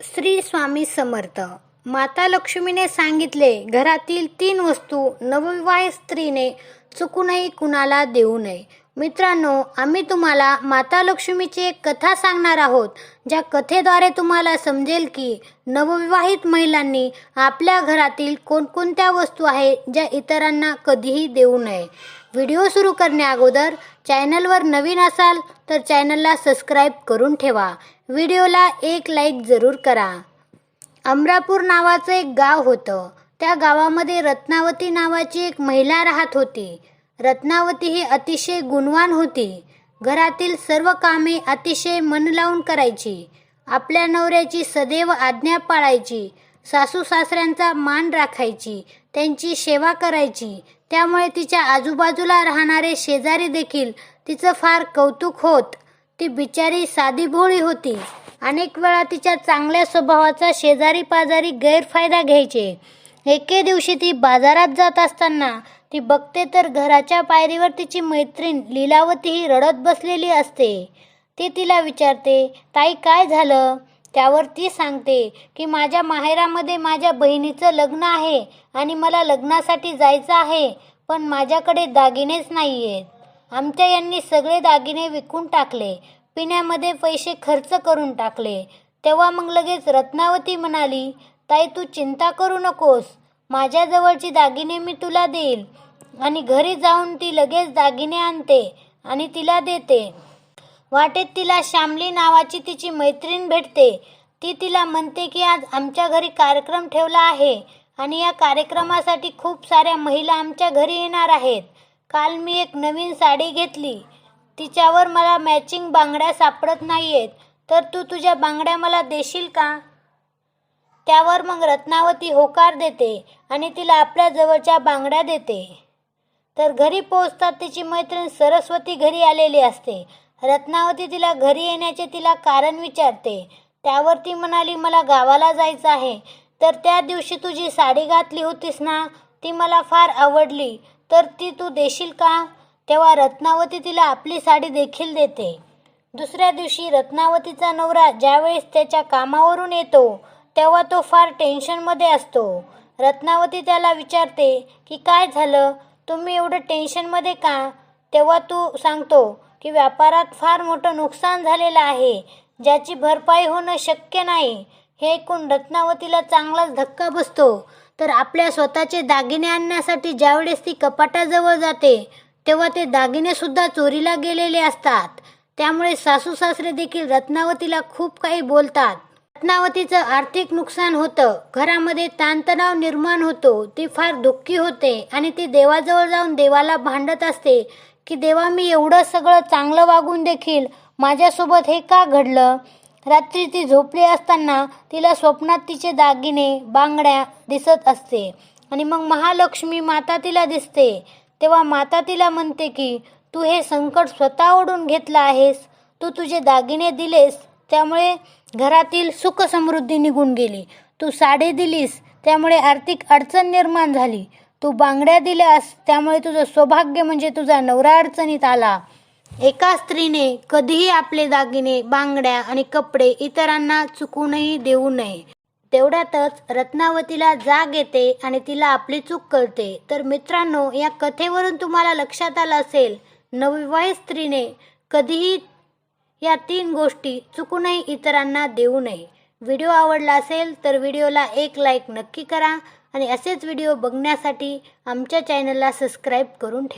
श्री स्वामी समर्थ. माता लक्ष्मीने सांगितले घरातील तीन वस्तू नवविवाहित स्त्रीने चुकूनही कुणाला देऊ नये. मित्रांनो आम्ही तुम्हाला माता लक्ष्मीची एक कथा सांगणार आहोत ज्या कथेद्वारे तुम्हाला समजेल की नवविवाहित महिलांनी आपल्या घरातील कोणकोणत्या वस्तू आहेत ज्या इतरांना कधीही देऊ नये. व्हिडिओ सुरू करण्या अगोदर चॅनलवर नवीन असाल तर चॅनलला सबस्क्राईब करून ठेवा. व्हिडिओला एक लाईक जरूर करा. अमरापूर नावाचं एक गाव होतं. त्या गावामध्ये रत्नावती नावाची एक महिला राहत होती. रत्नावती ही अतिशय गुणवान होती. घरातील सर्व कामे अतिशय मन लावून करायची. आपल्या नवऱ्याची सदैव आज्ञा पाळायची. सासू सासऱ्यांचा मान राखायची त्यांची सेवा करायची त्यामुळे तिच्या आजूबाजूला राहणारे शेजारी देखील तिचं फार कौतुक होत. ती बिचारी साधी भोळी होती. अनेक वेळा तिच्या चांगल्या स्वभावाचा शेजारी पाजारी गैरफायदा घ्यायचे. एके दिवशी ती बाजारात जात असताना ती बघते तर घराच्या पायरीवर तिची मैत्रीण लीलावती ही रडत बसलेली असते. ती तिला विचारते ताई काय झालं? त्यावर ती सांगते की माझ्या माहेरामध्ये माझ्या बहिणीचं लग्न आहे आणि मला लग्नासाठी जायचं आहे पण माझ्याकडे दागिनेच नाही आहेत आमच्या यांनी सगळे दागिने विकून टाकले पिण्यामध्ये पैसे खर्च करून टाकले. तेव्हा मग लगेच रत्नावती म्हणाली ताई तू चिंता करू नकोस. माझ्याजवळची दागिने मी तुला देईल आणि घरी जाऊन ती लगेच दागिने आणते आणि तिला देते. वाटेत तिला श्यामली नावाची तिची मैत्रीण भेटते. ती तिला म्हणते की आज आमच्या घरी कार्यक्रम ठेवला आहे आणि या कार्यक्रमासाठी खूप साऱ्या महिला आमच्या घरी येणार आहेत. काल मी एक नवीन साडी घेतली. तिच्यावर मला मॅचिंग बांगड्या सापडत नाहीयेत. तर तू तुझ्या बांगड्या मला देशील का? त्यावर मग रत्नावती होकार देते आणि तिला आपल्या जवळच्या बांगड्या देते. तर घरी पोहोचतात तिची मैत्रीण सरस्वती घरी आलेली असते. रत्नावती तिला घरी येण्याचे तिला कारण विचारते. त्यावर ती म्हणाली मला गावाला जायचं आहे. तर त्या दिवशी तुझी साडी घातली होतीस ना? ती मला फार आवडली. तर ती तू देशील का? तेव्हा रत्नावती तिला आपली साडी देखील देते. दुसऱ्या दिवशी रत्नावतीचा नवरा ज्यावेळेस त्याच्या कामावरून येतो तेव्हा तो फार टेन्शनमध्ये असतो. रत्नावती त्याला विचारते की काय झालं? तुम्ही एवढं टेन्शनमध्ये का? तेव्हा तू सांगतो की व्यापारात फार मोठं नुकसान झालेलं आहे ज्याची भरपाई होणं शक्य नाही. हे ऐकून रत्नावतीला चांगलाच धक्का बसतो. तर आपल्या स्वतःचे दागिने आणण्यासाठी ज्यावेळेस ती कपाटाजवळ जाते तेव्हा ते दागिने सुद्धा चोरीला गेलेले असतात. त्यामुळे सासू सासरे देखील रत्नावतीला खूप काही बोलतात. रत्नावतीचं आर्थिक नुकसान होतं. घरामध्ये ताणतणाव निर्माण होतो. ती फार दुःखी होते आणि ती देवाजवळ जाऊन देवाला भांडत असते. की देवा मी एवढं सगळं चांगलं वागून देखील माझ्यासोबत हे का घडलं? रात्री ती झोपली असताना तिला स्वप्नात तिचे दागिने बांगड्या दिसत असते. आणि मग महालक्ष्मी माता तिला दिसते. तेव्हा माता तिला म्हणते की तू हे संकट स्वतः ओढून घेतलं आहेस? तू तुझे दागिने दिलेस त्यामुळे घरातील सुख समृद्धी निघून गेली. तू साडी दिलीस त्यामुळे आर्थिक अडचण निर्माण झाली. तू बांगड्या दिल्यास त्यामुळे तुझं सौभाग्य म्हणजे तुझा नवरा अडचणीत आला. एका स्त्रीने कधीही आपले दागिने बांगड्या आणि कपडे इतरांना चुकूनही देऊ नये. तेवढ्यातच रत्नावतीला जाग येते आणि तिला आपली चूक कळते. तर मित्रांनो या कथेवरून तुम्हाला लक्षात आलं असेल नवविवाहित स्त्रीने कधीही या तीन गोष्टी चुकूनही इतरांना देऊ नये. व्हिडिओ आवडला असेल तर व्हिडिओला एक लाईक नक्की करा आणि असेच व्हिडिओ बघण्यासाठी आमच्या चॅनलला सबस्क्राईब करून ठेवा.